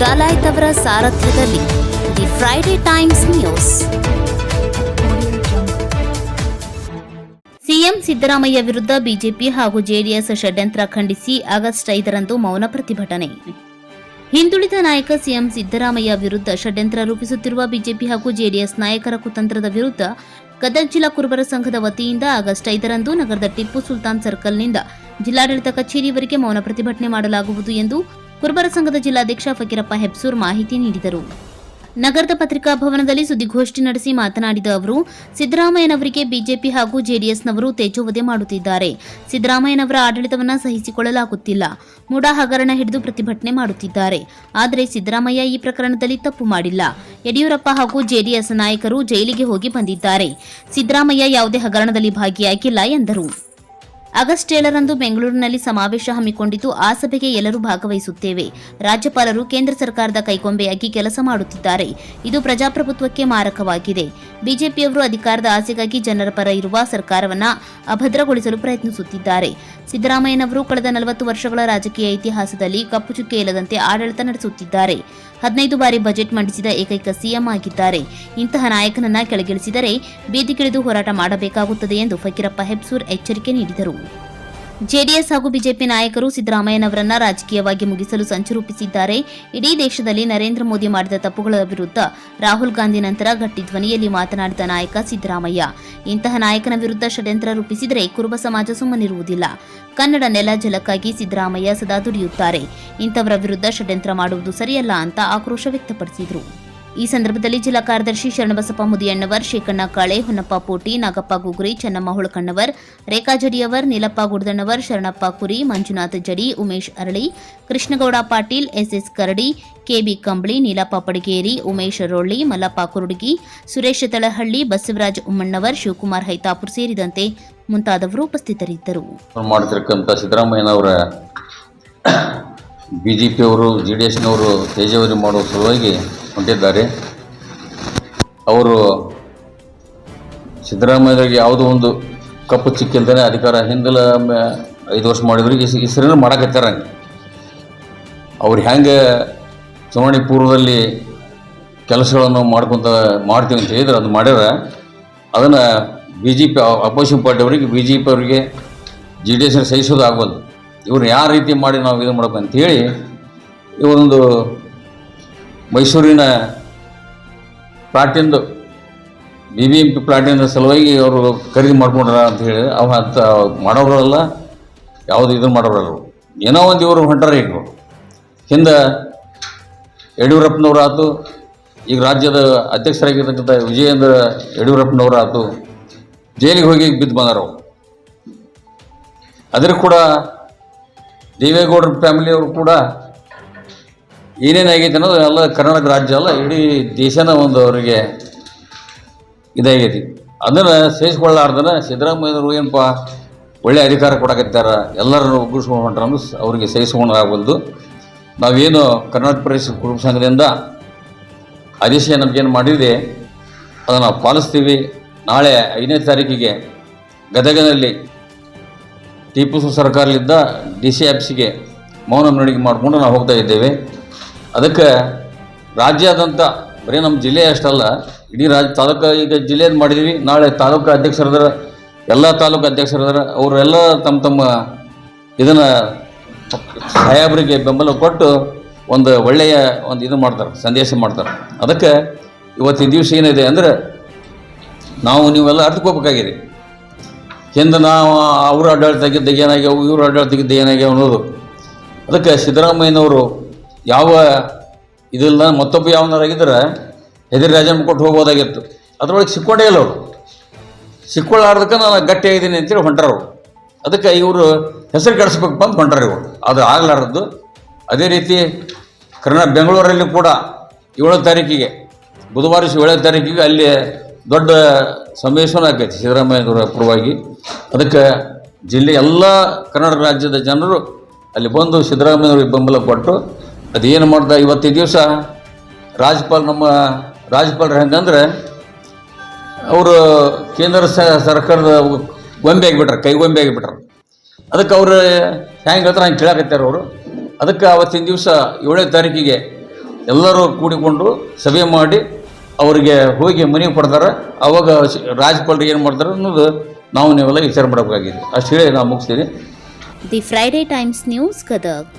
ಡಲಾಯ್ತ್ ಅವರ ಸಾರಥ್ಯದಲ್ಲಿ the Friday Times news. CM Siddaramaiah ವಿರುದ್ಧ BJP ಹಾಗೂ ಜೆಡಿಎಸ್ ಷಡ್ಯಂತ್ರ ಖಂಡಿಸಿ ಆಗಸ್ಟ್ ಐದರಂದು ಮೌನ ಪ್ರತಿಭಟನೆ. ಹಿಂದುಳಿದ ನಾಯಕ ಸಿಎಂ ಸಿದ್ದರಾಮಯ್ಯ ವಿರುದ್ಧ ಷಡ್ಯಂತ್ರ ರೂಪಿಸುತ್ತಿರುವ ಬಿಜೆಪಿ ಹಾಗೂ ಜೆಡಿಎಸ್ ನಾಯಕರ ಕುತಂತ್ರದ ವಿರುದ್ಧ ಗದಗ ಜಿಲ್ಲಾ ಕುರುಬರ ಸಂಘದ ವತಿಯಿಂದ ಆಗಸ್ಟ್ ಐದರಂದು ನಗರದ ಟಿಪ್ಪು ಸುಲ್ತಾನ್ ಸರ್ಕಲ್ನಿಂದ ಜಿಲ್ಲಾಡಳಿತ ಕಚೇರಿವರೆಗೆ ಮೌನ ಪ್ರತಿಭಟನೆ ಮಾಡಲಾಗುವುದು ಎಂದು ಕುರುಬರ ಸಂಘದ ಜಿಲ್ಲಾಧ್ಯಕ್ಷ ಫಕೀರಪ್ಪ ಹೆಬ್ಸೂರ್ ಮಾಹಿತಿ ನೀಡಿದರು. ನಗರದ ಪತ್ರಿಕಾ ಭವನದಲ್ಲಿ ಸುದ್ದಿಗೋಷ್ಠಿ ನಡೆಸಿ ಮಾತನಾಡಿದ ಅವರು, ಸಿದ್ದರಾಮಯ್ಯನವರಿಗೆ ಬಿಜೆಪಿ ಹಾಗೂ ಜೆಡಿಎಸ್ನವರು ತೇಜೋವಧೆ ಮಾಡುತ್ತಿದ್ದಾರೆ. ಸಿದ್ದರಾಮಯ್ಯನವರ ಆಡಳಿತವನ್ನು ಸಹಿಸಿಕೊಳ್ಳಲಾಗುತ್ತಿಲ್ಲ. ಮೂಡ ಹಗರಣ ಹಿಡಿದು ಪ್ರತಿಭಟನೆ ಮಾಡುತ್ತಿದ್ದಾರೆ. ಆದರೆ ಸಿದ್ದರಾಮಯ್ಯ ಈ ಪ್ರಕರಣದಲ್ಲಿ ತಪ್ಪು ಮಾಡಿಲ್ಲ. ಯಡಿಯೂರಪ್ಪ ಹಾಗೂ ಜೆಡಿಎಸ್ ನಾಯಕರು ಜೈಲಿಗೆ ಹೋಗಿ ಬಂದಿದ್ದಾರೆ. ಸಿದ್ದರಾಮಯ್ಯ ಯಾವುದೇ ಹಗರಣದಲ್ಲಿ ಭಾಗಿಯಾಗಿಲ್ಲ ಎಂದರು. ಆಗಸ್ಟ್ ಏಳರಂದು ಬೆಂಗಳೂರಿನಲ್ಲಿ ಸಮಾವೇಶ ಹಮ್ಮಿಕೊಂಡಿದ್ದು, ಆ ಸಭೆಗೆ ಎಲ್ಲರೂ ಭಾಗವಹಿಸುತ್ತೇವೆ. ರಾಜ್ಯಪಾಲರು ಕೇಂದ್ರ ಸರ್ಕಾರದ ಕೈಗೊಂಬೆಯಾಗಿ ಕೆಲಸ ಮಾಡುತ್ತಿದ್ದಾರೆ. ಇದು ಪ್ರಜಾಪ್ರಭುತ್ವಕ್ಕೆ ಮಾರಕವಾಗಿದೆ. ಬಿಜೆಪಿಯವರು ಅಧಿಕಾರದ ಆಸೆಗಾಗಿ ಜನರ ಪರ ಇರುವ ಸರ್ಕಾರವನ್ನ ಅಭದ್ರಗೊಳಿಸಲು ಪ್ರಯತ್ನಿಸುತ್ತಿದ್ದಾರೆ. ಸಿದ್ದರಾಮಯ್ಯನವರು ಕಳೆದ ನಲವತ್ತು ವರ್ಷಗಳ ರಾಜಕೀಯ ಇತಿಹಾಸದಲ್ಲಿ ಕಪ್ಪು ಚುಕ್ಕೆ ಇಲ್ಲದಂತೆ ಆಡಳಿತ ನಡೆಸುತ್ತಿದ್ದಾರೆ. ಹದಿನೈದು ಬಾರಿ ಬಜೆಟ್ ಮಂಡಿಸಿದ ಏಕೈಕ ಸಿಎಂ ಆಗಿದ್ದಾರೆ. ಇಂತಹ ನಾಯಕನನ್ನ ಕೆಳಗಿಳಿಸಿದರೆ ಬೀದಿಗಿಳಿದು ಹೋರಾಟ ಮಾಡಬೇಕಾಗುತ್ತದೆ ಎಂದು ಫಕೀರಪ್ಪ ಹೆಬ್ಸೂರ್ ಎಚ್ಚರಿಕೆ ನೀಡಿದರು. ಜೆಡಿಎಸ್ ಹಾಗೂ ಬಿಜೆಪಿ ನಾಯಕರು ಸಿದ್ದರಾಮಯ್ಯನವರನ್ನ ರಾಜಕೀಯವಾಗಿ ಮುಗಿಸಲು ಸಂಚು ರೂಪಿಸಿದ್ದಾರೆ. ಇಡೀ ದೇಶದಲ್ಲಿ ನರೇಂದ್ರ ಮೋದಿ ಮಾಡಿದ ತಪ್ಪುಗಳ ವಿರುದ್ಧ ರಾಹುಲ್ ಗಾಂಧಿ ನಂತರ ಗಟ್ಟಿ ಧ್ವನಿಯಲ್ಲಿ ಮಾತನಾಡಿದ ನಾಯಕ ಸಿದ್ದರಾಮಯ್ಯ. ಇಂತಹ ನಾಯಕನ ವಿರುದ್ಧ ಷಡ್ಯಂತ್ರ ರೂಪಿಸಿದರೆ ಕುರುಬ ಸಮಾಜ ಸುಮ್ಮನಿರುವುದಿಲ್ಲ. ಕನ್ನಡ ನೆಲ ಜಲಕ್ಕಾಗಿ ಸಿದ್ದರಾಮಯ್ಯ ಸದಾ ದುಡಿಯುತ್ತಾರೆ. ಇಂಥವರ ವಿರುದ್ಧ ಷಡ್ಯಂತ್ರ ಮಾಡುವುದು ಸರಿಯಲ್ಲ ಅಂತ ಆಕ್ರೋಶ ವ್ಯಕ್ತಪಡಿಸಿದರು. ಈ ಸಂದರ್ಭದಲ್ಲಿ ಜಿಲ್ಲಾ ಕಾರ್ಯದರ್ಶಿ ಶರಣಬಸಪ್ಪ ಮುದಿಯಣ್ಣವರ್, ಶೇಖಣ್ಣ ಕಾಳೆ, ಹೊನ್ನಪ್ಪ ಪೋಟಿ, ನಾಗಪ್ಪ ಗುಗ್ರಿ, ಚೆನ್ನಮ್ಮ ಹುಳಕಣ್ಣವರ್, ರೇಖಾ ಜಡಿಯವರ್, ನೀಲಪ್ಪ ಗುಡದಣ್ಣವರ್, ಶರಣಪ್ಪ ಕುರಿ, ಮಂಜುನಾಥ ಜಡಿ, ಉಮೇಶ್ ಅರಳಿ, ಕೃಷ್ಣಗೌಡ ಪಾಟೀಲ್, ಎಸ್ಎಸ್ ಕರಡಿ, ಕೆಬಿ ಕಂಬಳಿ, ನೀಲಪ್ಪ ಪಡಗೇರಿ, ಉಮೇಶ್ ರೊಳ್ಳಿ ಮಲ್ಲಪ್ಪ ಕುರುಡಗಿ, ಸುರೇಶ್ ತಳಹಳ್ಳಿ, ಬಸವರಾಜ್ ಉಮ್ಮಣ್ಣವರ್, ಶಿವಕುಮಾರ್ ಹೈತಾಪುರ್ ಸೇರಿದಂತೆ ಮುಂತಾದವರು ಉಪಸ್ಥಿತರಿದ್ದರು. ಬಿ ಜೆ ಪಿಯವರು ಜೆ ಡಿ ಎಸ್ನವರು, ತೇಜಾವರಿ ಮಾಡುವ ಸಲುವಾಗಿ ಹೊಂಟಿದ್ದಾರೆ ಅವರು ಸಿದ್ದರಾಮಯ್ಯರಿಗೆ ಯಾವುದೋ ಒಂದು ಕಪ್ಪು ಚಿಕ್ಕಿಲ್ದೇ ಅಧಿಕಾರ ಹಿಂದಲ ಐದು ವರ್ಷ ಮಾಡಿದ್ರು. ಈ ಸರಿನ ಮಾಡಕತ್ತಾರ ಅವ್ರು ಹೆಂಗೆ ಚುನಾವಣೆ ಪೂರ್ವದಲ್ಲಿ ಕೆಲಸಗಳನ್ನು ಮಾಡ್ಕೊತ, ಮಾಡ್ತೀವಿ ಅಂತ ಹೇಳಿದ್ರೆ ಅದು ಮಾಡ್ಯಾರ. ಅದನ್ನು ಬಿ ಜೆ ಪಿ ಅಪೋಸಿಷನ್ ಪಾರ್ಟಿಯವರಿಗೆ ಬಿ ಜೆ ಪಿ ಅವರಿಗೆ ಜಿ ಡಿ ಎಸ್ ಸಹಿಸೋದು ಆಗ್ಬೋದು ಇವ್ರು ಯಾವ ರೀತಿ ಮಾಡಿ ನಾವು ಇದು ಮಾಡ್ಬೇಕು ಅಂತೇಳಿ ಇವರೊಂದು ಮೈಸೂರಿನ ಪ್ಲಾಟಿಂದು ಬಿ ಬಿ ಎಂ ಪಿ ಪ್ಲಾಟಿನ ಸಲುವಾಗಿ ಅವರು ಖರೀದಿ ಮಾಡ್ಕೊಂಡ್ರ ಅಂತ ಹೇಳಿ, ಅವ ಅಂತ ಮಾಡೋರಲ್ಲ ಯಾವುದು ಇದು ಮಾಡೋರಲ್ಲ. ಏನೋ ಒಂದು ಇವರು ಹೊಂಟಾರ ಈಗ ಹಿಂದೆ ಯಡಿಯೂರಪ್ಪನವ್ರು ಆತು ಈಗ ರಾಜ್ಯದ ಅಧ್ಯಕ್ಷರಾಗಿರ್ತಕ್ಕಂಥ ವಿಜಯೇಂದ್ರ ಯಡಿಯೂರಪ್ಪನವ್ರು ಆತು ಜೈಲಿಗೆ ಹೋಗಿ ಬಿದ್ದು ಬಂದರು ಅದ್ರ ಕೂಡ ದೇವೇಗೌಡರ ಫ್ಯಾಮಿಲಿಯವರು ಕೂಡ ಏನೇನಾಗೈತೆ ಅನ್ನೋದು ಎಲ್ಲ ಕರ್ನಾಟಕ ರಾಜ್ಯ ಅಲ್ಲ, ಇಡೀ ದೇಶನ ಒಂದು ಅವರಿಗೆ ಇದಾಗೈತಿ. ಅದನ್ನು ಸಹಿಸ್ಕೊಳ್ಳಾರ್ದನ ಸಿದ್ದರಾಮಯ್ಯವರು ಏನಪ್ಪ, ಒಳ್ಳೆ ಅಧಿಕಾರ ಕೊಡಕತ್ತಾರ, ಎಲ್ಲರನ್ನು ಒಗ್ಗೂಡಿಸ್ಕೊಂಡು ಹೊಂಟ್ರ ಅಂದ್ರೆ ಅವರಿಗೆ ಸಹಿಸ್ಕೊಂಡು ಆಗಬಲ್ದು ನಾವೇನು ಕರ್ನಾಟಕ ಪ್ರದೇಶ ಕುಟುಂಬ ಸಂಘದಿಂದ ಆದೇಶ ನಮಗೇನು ಮಾಡಿದೆ ಅದನ್ನು ನಾವು ಪಾಲಿಸ್ತೀವಿ. ನಾಳೆ ಐದನೇ ತಾರೀಕಿಗೆ ಗದಗನಲ್ಲಿ ಟಿಪ್ಪು ಸರ್ಕಾರದಿಂದ ಡಿ ಸಿ ಆಫೀಸಿಗೆ ಮೌನ ಮೆರವಣಿಗೆ ಮಾಡಿಕೊಂಡು ನಾವು ಹೋಗ್ತಾ ಇದ್ದೇವೆ. ಅದಕ್ಕೆ ರಾಜ್ಯಾದ್ಯಂತ ಬರೀ ನಮ್ಮ ಜಿಲ್ಲೆ ಅಷ್ಟಲ್ಲ, ಇಡೀ ರಾಜ್ಯ ತಾಲೂಕು, ಈಗ ಜಿಲ್ಲೆದು ಮಾಡಿದ್ವಿ. ನಾಳೆ ತಾಲೂಕು ಅಧ್ಯಕ್ಷರದ್ರ, ಎಲ್ಲ ತಾಲೂಕು ಅಧ್ಯಕ್ಷರದ್ರ, ಅವರೆಲ್ಲ ತಮ್ಮ ತಮ್ಮ ಇದನ್ನು ಸಾಹೇಬರಿಗೆ ಬೆಂಬಲ ಕೊಟ್ಟು ಒಂದು ಒಳ್ಳೆಯ ಒಂದು ಇದು ಮಾಡ್ತಾರೆ, ಸಂದೇಶ ಮಾಡ್ತಾರೆ. ಅದಕ್ಕೆ ಇವತ್ತಿನ ದಿವಸ ಏನಿದೆ ಅಂದರೆ, ನಾವು ನೀವೆಲ್ಲ ಅರ್ಥಕೋಬೇಕಾಗಿದೆ ಹಿಂದೆ ನಾವು ಅವರು ಅಡ್ಡಾಡ್ತಾಗಿದ್ದಾಗ ಏನಾಗ್ಯಾವು, ಇವರು ಅಡ್ಡಾಡ್ತಾಗಿದ್ದ ಏನಾಗ್ಯಾವ ಅನ್ನೋದು. ಅದಕ್ಕೆ ಸಿದ್ದರಾಮಯ್ಯನವರು ಯಾವ ಇದಿಲ್ಲ, ಮತ್ತೊಬ್ಬ ಯಾವನಾರಾಗಿದ್ದರೆ ಹೆದರಿ ರಾಜೀನಾಮೆ ಕೊಟ್ಟು ಹೋಗ್ಬೋದಾಗಿತ್ತು. ಅದರೊಳಗೆ ಸಿಕ್ಕೊಂಡೇ ಇಲ್ಲ ಅವರು. ಸಿಕ್ಕೊಳ್ಳಾರ್ದಕ್ಕೆ ನಾನು ಗಟ್ಟಿಯಾಗಿದ್ದೀನಿ ಅಂತೇಳಿ ಹೊಂಟಾರ ಅವರು. ಅದಕ್ಕೆ ಇವರು ಹೆಸರು ಕೆಡಿಸ್ಬೇಕು ಬಂದು ಹೊಂಟಾರ ಇವರು. ಅದು ಆಗಲಾರದ್ದು ಅದೇ ರೀತಿ ಕರ್ನಾಟಕ ಬೆಂಗಳೂರಲ್ಲಿ ಕೂಡ ಏಳನೇ ತಾರೀಕಿಗೆ, ಬುಧವಾರ ಏಳನೇ ತಾರೀಕಿಗೆ ಅಲ್ಲಿ ದೊಡ್ಡ ಸಮ್ಮೇಶನ ಆಗೈತಿ ಸಿದ್ದರಾಮಯ್ಯನವರ ಪರವಾಗಿ. ಅದಕ್ಕೆ ಜಿಲ್ಲೆ ಎಲ್ಲ ಕರ್ನಾಟಕ ರಾಜ್ಯದ ಜನರು ಅಲ್ಲಿ ಬಂದು ಸಿದ್ದರಾಮಯ್ಯವ್ರಿಗೆ ಬೆಂಬಲ ಕೊಟ್ಟು ಅದೇನು ಮಾಡ್ದ ಇವತ್ತಿನ ದಿವಸ? ರಾಜ್ಯಪಾಲ ನಮ್ಮ, ರಾಜ್ಯಪಾಲರು ಹೆಂಗಂದ್ರೆ ಅವರು ಕೇಂದ್ರ ಸರ್ಕಾರದ ಗೊಂಬೆ ಆಗಿಬಿಟ್ರೆ, ಕೈ ಗೊಂಬೆ ಆಗಿಬಿಟ್ರೆ. ಅದಕ್ಕೆ ಅವರು ಹೆಂಗೆ ಹೇಳ್ತಾರೆ ಹಂಗೆ ಕೇಳಾಕತ್ತಾರೆ ಅವರು. ಅದಕ್ಕೆ ಅವತ್ತಿನ ದಿವಸ ಏಳನೇ ತಾರೀಕಿಗೆ ಎಲ್ಲರೂ ಕೂಡಿಕೊಂಡು ಸಭೆ ಮಾಡಿ ಅವರಿಗೆ ಹೋಗಿ ಮನೆ ಕೊಡ್ತಾರೆ. ಅವಾಗ ರಾಜ್ಯಪಾಲರು ಏನು ಮಾಡ್ತಾರೆ ಅನ್ನೋದು ನಾವು ನೀವೆಲ್ಲ ವಿಚಾರ ಮಾಡಬೇಕಾಗಿದೆ. ಅಷ್ಟು ಹೇಳಿ ನಾವು ಮುಗಿಸ್ತೀನಿ. The Friday Times news Gadag